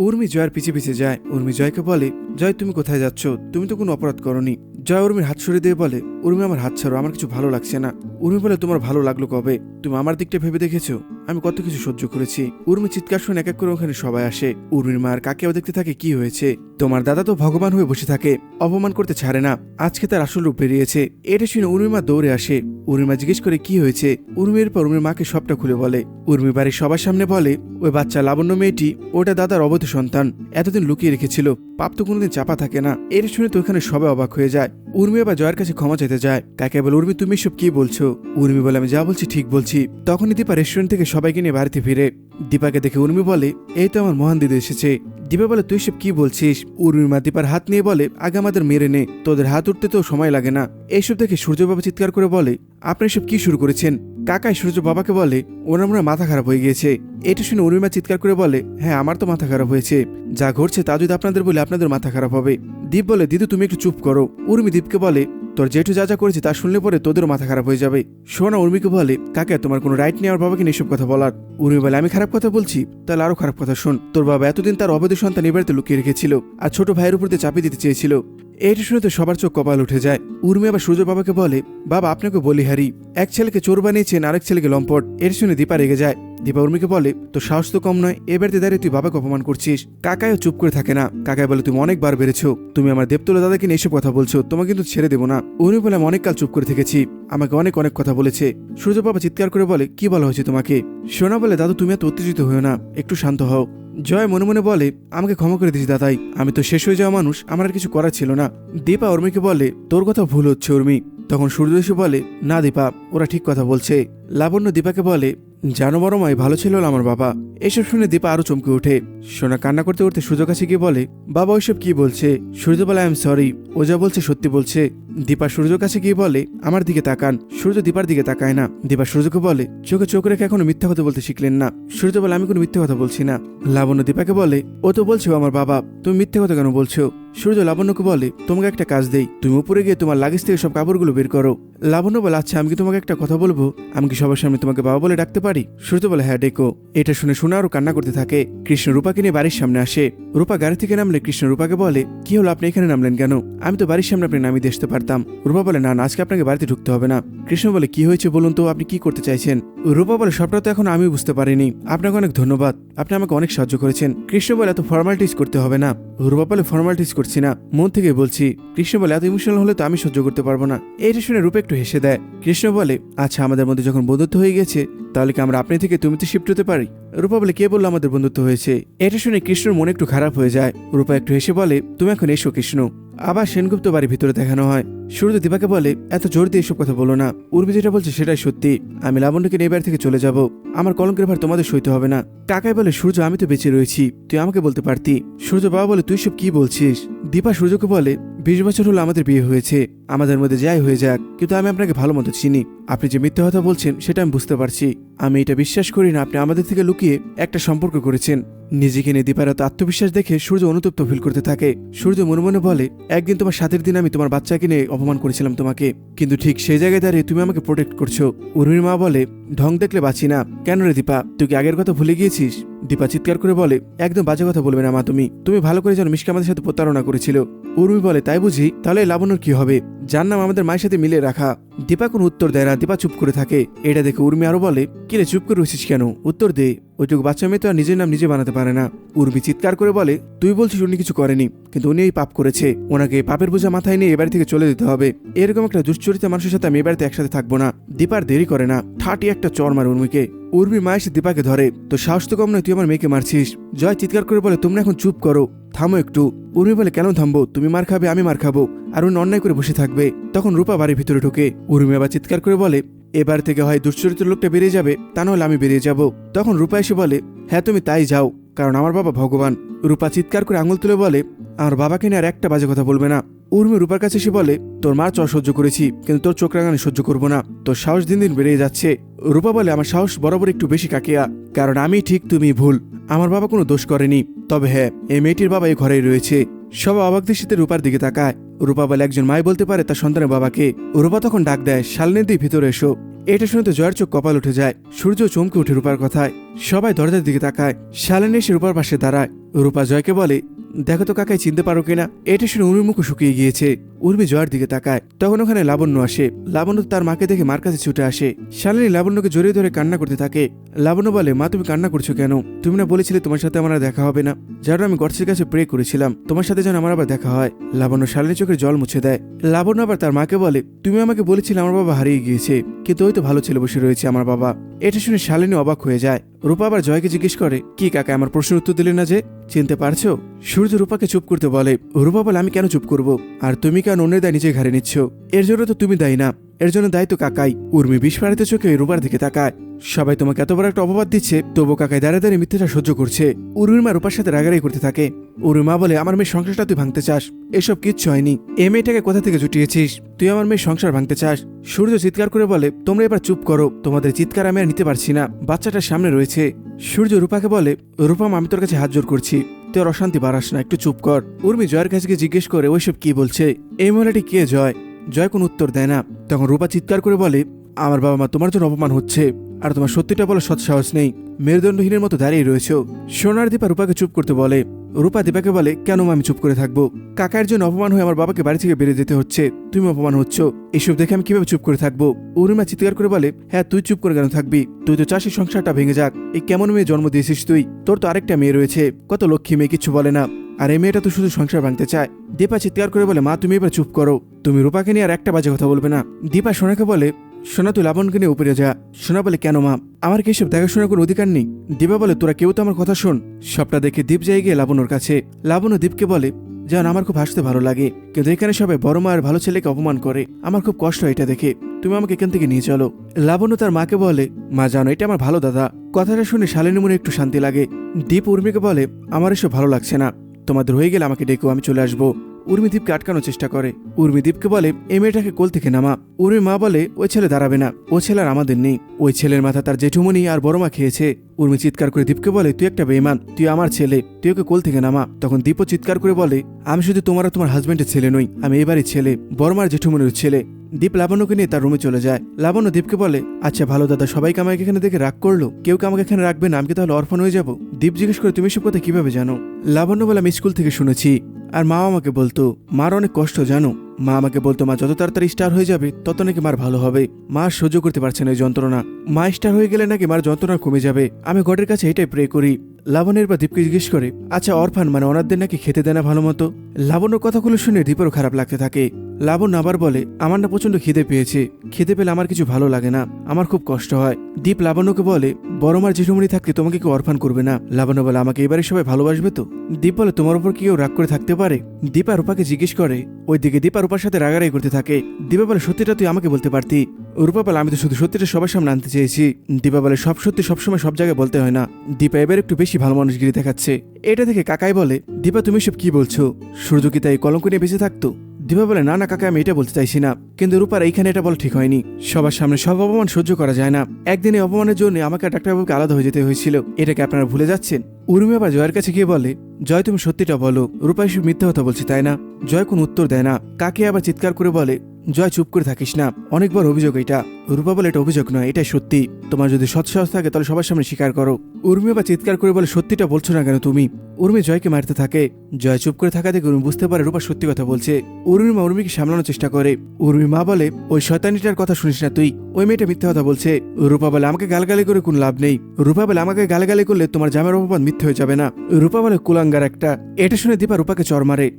উর্মি জয়ের পিছে পিছে যায়। উর্মি জয়কে বলে, জয়, তুমি কোথায় যাচ্ছ? তুমি তো কোনো অপরাধ করনি। জয় উর্মির হাত সরিয়ে দিয়ে বলে, উর্মি, আমার হাত ছাড়ো, আমার কিছু ভালো লাগছে না। উর্মি বলে, তোমার ভালো লাগল কবে? তুমি আমার দিকটা ভেবে দেখেছ? আমি কত কিছু সহ্য করেছি। উর্মি চিৎকার শুনে এক এক করে ওখানে সবাই আসে। উর্মির মায়ের কাকেও দেখতে থাকে কি হয়েছে। তোমার দাদা তো ভগবান হয়ে বসে থাকে, অপমান করতে ছাড়ে না। আজকে তার আসল রূপ বেরিয়েছে। এটা শুনে উর্মির মা দৌড়ে আসে। উর্মির মা জিজ্ঞেস করে, কি হয়েছে? উর্মির পর উর্মির মাকে সবটা খুলে বলে। উর্মি বাড়ির সবার সামনে বলে, ওই বাচ্চা লাবণ্য মেয়েটি, ওটা দাদার অবৈধ সন্তান। এতদিন লুকিয়ে রেখেছিল। পাপ তো কোনোদিন চাপা থাকে না। এটা শুনে তো ওখানে সবাই অবাক হয়ে যায়। উর্মি আবার জয়ের কাছে ক্ষমা চাইতে যায়। কাকে বলে, উর্মি, তুমি সব কি বলছো? উর্মি বলে, আমি যা বলছি ঠিক বলছি। তখনই দীপা রেস্টুরেন্ট থেকে সবাইকে নিয়ে বাড়িতে ফিরে। দীপাকে দেখে উর্মি বলে, এই তো আমার মহান দিদি এসেছে। দীপা বলে, তুই সব কি বলছিস? উর্মি মা দীপার হাত নিয়ে বলে, আগে আমাদের মেরে নে, তোদের হাত উঠতে তো সময় লাগে না। এইসব দেখে সূর্য বাবা চিৎকার করে বলে, আপনি সব কি শুরু করেছেন? কাকাই সূর্য বাবাকে বলে মনে হয় মাথা খারাপ হয়ে গিয়েছে। এটা শুনে উর্মিমা চিৎকার করে বলে হ্যাঁ আমার তো মাথা খারাপ হয়েছে। যা ঘটছে তা যদি আপনাদের বলে, আপনাদের মাথা খারাপ হবে। দীপ বলে, দিদু, তুমি একটু চুপ করো। উর্মি দীপকে বলে, তোর জেঠু যা যা করেছে তা শুনলে পরে তোদেরও মাথা খারাপ হয়ে যাবে। শোনা উর্মিকে বলে, কাকে, তোমার কোনো রাইট নেই আমার বাবাকে এসব কথা বলার। উর্মি বলে, আমি খারাপ কথা বলছি? তাহলে আরও খারাপ কথা শোন। তোর বাবা এতদিন তার অবৈধ সন্তান এ বাড়িতে লুকিয়ে রেখেছিল আর ছোট ভাইয়ের উপর দিয়ে চাপিয়ে দিতে চেয়েছিল। এইটা শুনে তো সবার চোখ কপাল উঠে যায়। উর্মি আবার সূর্য বাবাকে বলে, বাবা, আপনাকে বলি হারি, এক ছেলেকে চোর বানিয়েছেন আরেক ছেলেকে লম্পট। এর শুনে দীপা রেগে যায়। দীপা উর্মিকে বলে তো সাহস তো কম নয়, এ বাড়িতে দাঁড়িয়ে তুই বাবাকে অপমান করছিস। কাকায়ও চুপ করে থাকে না। কাকাই বলে, তুমি অনেকবার বেড়েছো। তুমি আমার দেবতলা দাদাকে নিয়ে এসব কথা বলছো। তোমাকে কিন্তু ছেড়ে দেবো না। উর্মি বলে, আমি অনেককাল চুপ করে থেকেছি। আমাকে অনেক অনেক কথা বলেছে। সূর্য বাবা চিৎকার করে বলে, কি বলা হয়েছে তোমাকে? সোনা বলে, দাদু, তুমি এত উত্তেজিত হয়েও না। একটু শান্ত হও। জয় মনে মনে বলে, আমাকে ক্ষমা করে দিস দাদাই, আমি তো শেষ হয়ে যাওয়া মানুষ, আমার আর কিছু করার ছিল না। দীপা উর্মিকে বলে, তোর কথা ভুল হচ্ছে উর্মি। তখন সূর্য এসে বলে, না দীপা, ওরা ঠিক কথা বলছে। লাবণ্য দীপাকে বলে জানো বড় মাই ভালো ছিল আমার বাবা। এসব শুনে দীপা আরও চমকে ওঠে। সোনা কান্না করতে করতে সূর্য কাছে গিয়ে বলে? বাবা ওইসব কি বলছে? সূর্য বলে আই এম সরি ও যা বলছে সত্যি বলছে। দীপা, সূর্য কাছে গিয়ে বলে, আমার দিকে তাকান। সূর্য দীপার দিকে তাকায় না। দীপা সূর্যকে বলে, চোখে চোখ রেখে এখনও মিথ্যা কথা বলতে শিখলেন না। সূর্য বলে আমি কোনো মিথ্যা কথা বলছি না। লাবণ্য দীপাকে বলে, ও তো বলছো আমার বাবা। তুমি মিথ্যে কথা কেন বলছো? সূর্য লাবণ্যকে বলে তোমাকে একটা কাজ দেই তুমি উপরে গিয়ে তোমার লাগেজ থেকে সব কাপড়গুলো বের করো। লাবণ্য বলে আচ্ছা আমি কি তোমাকে একটা কথা বলব? আমি কি সবার সামনে তোমাকে বাবা বলে ডাকতে পারি? সূর্য বলে হ্যাঁ ডেকো। এটা শুনে সোনা আরও কান্না করতে থাকে। কৃষ্ণ রূপাকে নিয়ে বাড়ির সামনে আসে। রূপা গাড়ি থেকে নামলে কৃষ্ণ রূপাকে বলে কি হলো আপনি এখানে নামলেন কেন? আমি তো বাড়ির সামনে আপনি নামিয়ে আসতে পারতাম। রূপা বলে না, আজকে আপনাকে বাড়িতে ঢুকতে হবে না। কৃষ্ণ বলে কি হয়েছে বলুন তো আপনি কি করতে চাইছেন? রূপা বলে সবটা তো এখন আমি বুঝতে পারিনি। আপনাকে অনেক ধন্যবাদ। আপনি আমাকে অনেক সাহায্য করেছেন। কৃষ্ণ বলে এত ফর্মালিটিস করতে হবে না। রূপা বলে ফর্মালিটিস করছি না। মন থেকে বলছি, কৃষ্ণ বলে, এত ইমোশনাল হলে তো আমি সহ্য করতে পারব না। এটা শুনে রূপে একটু হেসে দেয়, কৃষ্ণ বলে আচ্ছা আমাদের মধ্যে যখন বন্ধুত্ব হয়ে গেছে, তাহলে কি আমরা আপনি থেকে তুমি তো শিফট হতে পারি? রূপা বলে, কে বলল আমাদের বন্ধুত্ব হয়েছে? এটা শুনে কৃষ্ণর মনে একটু খারাপ হয়ে যায়। রূপা একটু হেসে বলে, তুমি এখন এসো কৃষ্ণ। আবার সেনগুপ্ত বাড়ির ভিতরে দেখানো হয়। সূর্য দীপাকে বলে, এত জোর দিয়ে এসব কথা বলো না। উর্মি যেটা বলছে সেটাই সত্যি। আমি লাবণ্যকে নিয়ে বাড়ি থেকে চলে যাব। আমার কলঙ্কের ভার তোমাদের সইতে হবে না। কাকাই বলে, সূর্য, আমি তো বেঁচে রয়েছি। তুই আমাকে বলতে পারতি। সূর্য বাবা বলে, তুই সব কি বলছিস? দীপা সূর্যকে বলে, বিশ বছর হলো আমাদের বিয়ে হয়েছে। আমাদের মধ্যে যাই হয়ে যাক। কিন্তু আমি আপনাকে ভালো মতো চিনি। আপনি যে মিথ্যা কথা বলছেন, সেটা আমি বুঝতে পারছি। আমি এটা বিশ্বাস করি না আপনি আমাদের থেকে লুকিয়ে একটা সম্পর্ক করেছেন। নিজেকে নিয়ে দীপার এত আত্মবিশ্বাস দেখে সূর্য অনুতপ্ত ফিল করতে থাকে। সূর্য মনে মনে বলে, একদিন তোমার সাথের দিন আমি তোমার বাচ্চাকে নিয়ে অপমান করেছিলাম তোমাকে। কিন্তু ঠিক সেই জায়গায় দাঁড়িয়ে তুমি আমাকে প্রোটেক্ট করছ। উর্মির মা বলে, ঢং দেখলে বাঁচি না। কেন রে দীপা? তুই কি আগের কথা ভুলে গিয়েছিস? দীপা চিৎকার করে বলে, একদম বাজে কথা বলবে না মা তুমি। তুমি ভালো করে জানো মিশকে আমাদের সাথে প্রতারণা করেছিল। উর্মি বলে, তাই বুঝি? তাহলে লাবণ্যর কি হবে? যার নাম আমাদের মায়ের সাথে মিলে রাখা। দীপা কোনো উত্তর দেয় না। দীপা চুপ করে থাকে। এটা দেখে উর্মি আরও বলে কিরে, চুপ করে রয়েছিস কেন? উত্তর দে। ওইটুকু বাচ্চা মেয়ে তো আর নিজের নাম নিজে বানাতে পারে না। উর্মি চিৎকার করে বলে, তুই বলছিস উনি কিছু করেনি, কিন্তু উনি এই পাপ করেছে। ওনাকে পাপের বোঝা মাথায় নিয়ে এবাড়ি থেকে চলে যেতে হবে। এরকম একটা দুশ্চরিত মানুষের সাথে আমি এবাড়িতে একসাথে থাকব না। দীপার দেরি করে না। ঠাটি একটা চর মার উর্মিকে। উর্মি মা এসে দীপাকে ধরে তো সাহস তো কম নয়, তুই আমার মেয়েকে মারছিস। জয় চিৎকার করে বলে, তোমরা এখন চুপ করো, থামো একটু। উর্মি বলে, কেন থামবো? তুমি মার খাবে, আমি মার খাব। আর উনি অন্যায় করে বসে থাকবে। তখন রূপা বাড়ির ভিতরে ঢোকে। উর্মি আবার চিৎকার করে বলে এবার থেকে হয় দুশ্চরিত্র লোকটা বেরিয়ে যাবে, তা নাহলে আমি বেরিয়ে যাব। তখন রূপা এসে বলে হ্যাঁ তুমি তাই যাও, কারণ আমার বাবা ভগবান। রূপা চিৎকার করে আঙুল তুলে বলে, আমার বাবাকে নিয়ে আর একটা বাজে কথা বলবে না। উর্মি রূপার কাছে এসে বলে, তোর মার চর সহ্য করেছি, কিন্তু তোর চোখ রাঙানি সহ্য করব না। তোর সাহস দিন দিন বেড়ে যাচ্ছে। রূপা বলে, আমার সাহস বরাবর একটু বেশি, কাকিয়া। কারণ আমি ঠিক তুমি ভুল। আমার বাবা কোনো দোষ করেনি। তবে হ্যাঁ এই মেয়েটির বাবা এই ঘরেই রয়েছে। সবাই অবাক দৃষ্টিতে রূপার দিকে তাকায়। রূপা বলে, একজন মাই বলতে পারে তার সন্তানের বাবাকে। রূপা তখন ডাক দেয়, শালনির দিয়ে ভিতরে এসো। এটা শুনে তো জয়ের চোখ কপাল উঠে যায়। সূর্য চমকে উঠে রূপার কথায়। সবাই দরজার দিকে তাকায়। শালিনী এসে রূপার পাশে দাঁড়ায়। রূপা জয়কে বলে, দেখো তো কাকাই, চিনতে পারো কিনা? এটা শুনে উর্মির মুখ শুকিয়ে গিয়েছে। উর্মি জয়ের দিকে তাকায়। তখন ওখানে লাবণ্য আসে। লাবণ্য তার মাকে দেখে মার কাছে ছুটে আসে। শালিনী লাবণ্যকে জড়িয়ে ধরে কান্না করতে থাকে। লাবণ্য বলে, মা, তুমি কান্না করছ কেন? তুমি না বলেছিলে তোমার সাথে আমার দেখা হবে না। যার আমি গডসের কাছে প্রে করেছিলাম। তোমার সাথে যেন আমার আবার দেখা হয়। লাবণ্য শালিনী চোখের জল মুছে দেয়। লাবণ্য আবার তার মাকে বলে, তুমি আমাকে বলেছিলে আমার বাবা হারিয়ে গিয়েছে। কিন্তু ওই তো ভালো ছেলে বসে রয়েছে আমার বাবা। এটা শুনে শালিনী অবাক হয়ে যায়। রূপা আবার জয়কে জিজ্ঞেস করে, কি কাকা, আমার প্রশ্নের উত্তর দিলে না যে? চিনতে পারছ? সূর্য রূপাকে চুপ করতে বলে, রূপা বলে আমি কেন চুপ করব? আর তুমি কেন অন্যের দায় নিজে ঘাড়ে নিচ্ছ? এর জন্য তো তুমি দায়ী না। এর জন্য দায়িত্ব কাকাই। উর্মি বিস্ফারিত চোখে রূপার দিকে তাকায়। সবাই তোমাকে এত বড় একটা অপবাদ দিচ্ছে তবু কাকাই দাঁড়িয়ে দাঁড়িয়ে মিথ্যেটা সহ্য করছে। উর্মির মা রূপার সাথে রাগারাগি করতে থাকে। উর্মি মা বলে, আমার মেয়ের সংসারটা তুই ভাঙতে চাস। এসব কিচ্ছু হয়নি। এ মেয়েটাকে কোথা থেকে জুটিয়েছিস? তুই আমার মেয়ের সংসার ভাঙতে চাস। সূর্য চিৎকার করে বলে, তোমরা এবার চুপ করো। তোমাদের চিৎকার আমি আর নিতে পারছি না। বাচ্চাটার সামনে রয়েছে। সূর্য রূপাকে বলে রূপাম আমি তোর কাছে হাত জোর করছি। তোর অশান্তি বাড়াস না। একটু চুপ কর। উর্মি জয়ের কাছে জিজ্ঞেস করে, ওইসব কি বলছে? এই মহিলাটি কে জয়? জয় কোনো উত্তর দেয় না। তখন রূপা চিৎকার করে বলে, আমার বাবা মা তোমার জন্য অপমান হচ্ছে। আর তোমার সত্যিটা বলে সৎসাহস নেই। মেরুদণ্ডহীনের মতো দাঁড়িয়ে রয়েছে। সোনার দীপা রূপাকে চুপ করতে বলে, রূপা দীপাকে বলে, কেন আমি চুপ করে থাকব? কাকার জন্য অপমান হয়ে আমার বাবাকে বাড়ি থেকে বেরিয়ে যেতে হচ্ছে। তুমি অপমান হচ্ছ। এসব দেখে আমি কীভাবে চুপ করে থাকব? উর্মিমা চিৎকার করে বলে হ্যাঁ তুই চুপ করে কেন থাকবি? তুই তো চাষির সংসারটা ভেঙে যাক। এই কেমন মেয়ে জন্ম দিয়েছিস তুই? তোর তো আরেকটা মেয়ে রয়েছে। কত লক্ষ্মী মেয়ে কিছু বলে না। আর এই মেয়েটা তো শুধু সংসার ভাঙতে চায়। দীপা চিৎকার করে বলে, মা, তুমি এবার চুপ করো। তুমি রূপাকে নিয়ে আর একটা বাজে কথা বলবে না। দীপা সোনাকে বলে সোনা তুই লাবণকে নিয়ে উপরে যা। সোনা বলে, কেন মা? আমার কি এসব দেখাশোনার কোনো অধিকার নেই? দিবা বলে, তোরা কেউ তো আমার কথা শোন। সবটা দেখে দীপ যাই গিয়ে লাবণ্যর কাছে। লাবণ্য দীপকে বলে যেন আমার খুব হাসতে ভালো লাগে। কিন্তু এখানে সবাই বড় মা আর ভালো ছেলেকে অপমান করে। আমার খুব কষ্ট এটা দেখে। তুমি আমাকে এখান থেকে নিয়ে চলো। লাবণ্য তার মাকে বলে, মা, জানো, এটা আমার ভালো দাদা। কথাটা শুনে শালিনী মনে একটু শান্তি লাগে। দীপ উর্মিকে বলে, আমার এসব ভালো লাগছে না। তোমাদের হয়ে গেলে আমাকে ডেকো, আমি চলে আসব। উর্মিদীপকে আটকানোর চেষ্টা করে। উর্মিদীপকে বলে এ মেয়েটাকে কোল থেকে নামা। উর্মি মা বলে, ওই ছেলে দাঁড়াবে না। ও ছেলে আর আমাদের নেই। ওই ছেলের মাথা তার জেঠুমনি আর বড়মা খেয়েছে। উর্মি চিৎকার করে দীপকে বলে, তুই একটা বেইমান তুই আমার ছেলে, তুই ওকে কোল থেকে নামা। তখন দীপও চিৎকার করে বলে, আমি শুধু তোমার আর তোমার হাজব্যান্ডের ছেলে নই, আমি এবারই ছেলে বড়মার জেঠুমনির ছেলে। দীপ লাবণ্যকে নিয়ে তার রুমে চলে যায়। লাবণ্য দীপকে বলে আচ্ছা ভালো দাদা, সবাইকে আমাকে এখানে দেখে রাগ করল। কেউ কে আমাকে এখানে রাখবে না? আমি তাহলে অর্ফন হয়ে যাব? দীপ জিজ্ঞেস করে, তুমি সব কথা কীভাবে জানো? লাবণ্য বলে, আমি স্কুল থেকে শুনেছি। আর মা আমাকে বলতো, মার অনেক কষ্ট, জানো? মা আমাকে বলতো, মা, যত তাড়াতাড়ি স্টার হয়ে যাবে, তত নাকি মার ভালো হবে। মা সহ্য করতে পারছে না এই যন্ত্রণা। মা স্টার হয়ে গেলে নাকি মার যন্ত্রণা কমে যাবে। আমি গডের কাছে এটাই প্রে করি। লাবণের বা দীপকে জিজ্ঞেস করে আচ্ছা অরফান মানে অনাথদের নাকি খেতে দেয় না ভালো মতো? লাবণ্যর কথাগুলো শুনে দীপেরও খারাপ লাগতে থাকে। লাবণ্য আবার বলে, আমার না প্রচণ্ড খিদে পেয়েছে। খিদে পেলে আমার কিছু ভালো লাগে না। আমার খুব কষ্ট হয়। দীপ লাবণ্যকে বলে, বড় মার জেঠুমনি থাকতে তোমাকে কেউ অরফান করবে না। লাবণ্য বলে, আমাকে এবারে সবাই ভালোবাসবে তো? দীপ বলে, তোমার উপর কেউ রাগ করে থাকতে পারে? দীপা রূপাকে জিজ্ঞেস করে ওই ওইদিকে দীপা রূপার সাথে রাগারাগি করতে থাকে। দীপা বলে, সত্যিটা তুই আমাকে বলতে পারতি? রূপা বলে, আমি তো শুধু সত্যিটা সবার সামনে আনতে চেয়েছি। দীপা বলে, সব সত্যি সবসময় সব জায়গায় বলতে হয় না। দীপা এবার একটু বেশি ভালো মানুষগিরি দেখাচ্ছে। এটা থেকে কাকাই বলে, দীপা, তুমি সব কি বলছো? সূর্য কি তাই কলঙ্ক নিয়ে বেঁচে থাকতো? দীপা বলে, না না, কাকা, আমি এটা বলতে চাইছি না। কিন্তু রূপার এইখানে এটা বলা ঠিক হয়নি। সবার সামনে সব অপমান সহ্য করা যায় না। একদিন অপমানের জন্য আমাকে ডাক্তারবাবুকে আলাদা হয়ে যেতে হয়েছিল। এটাকে আপনারা ভুলে যাচ্ছেন? উর্মি আবার জয়ের কাছে গিয়ে বলে, জয়, তুমি সত্যিটা বলো। রূপা মিথ্যা কথা বলছি, তাই না? জয় কোন উত্তর দেয় না। কাকে আবার চিৎকার করে বলে জয় চুপ করে থাকিস না। অনেকবার অভিযোগ এটা। রূপা বলে এটা অভিযোগ নয়, এটাই সত্যি। তোমার যদি সৎসাহস থাকে, তাহলে সবার সামনে স্বীকার করো। উর্মি বা চিৎকার করে বলে, সত্যিটা বলছো না কেন তুমি? উর্মি জয়কে মারতে থাকে। জয় চুপ করে থাকা দেখে উর্মি বুঝতে পারে রূপা সত্যি কথা বলছে। উর্মি মা উর্মিকে সামলানোর চেষ্টা করে। উর্মি মা বলে, ওই শয়তানিটার কথা শুনিস না তুই। ওই মেয়েটা মিথ্যা কথা বলছে। রূপা বলে, আমাকে গালগালি করে কোন লাভ নেই। রূপা বলে, আমাকে গালগালি করলে তোমার জামের অপবাদ মিথ্যে হয়ে যাবে না। রূপা বলে, কুলাঙ্গার একটা। এটা শুনে দীপা রূপাকে চর মারে।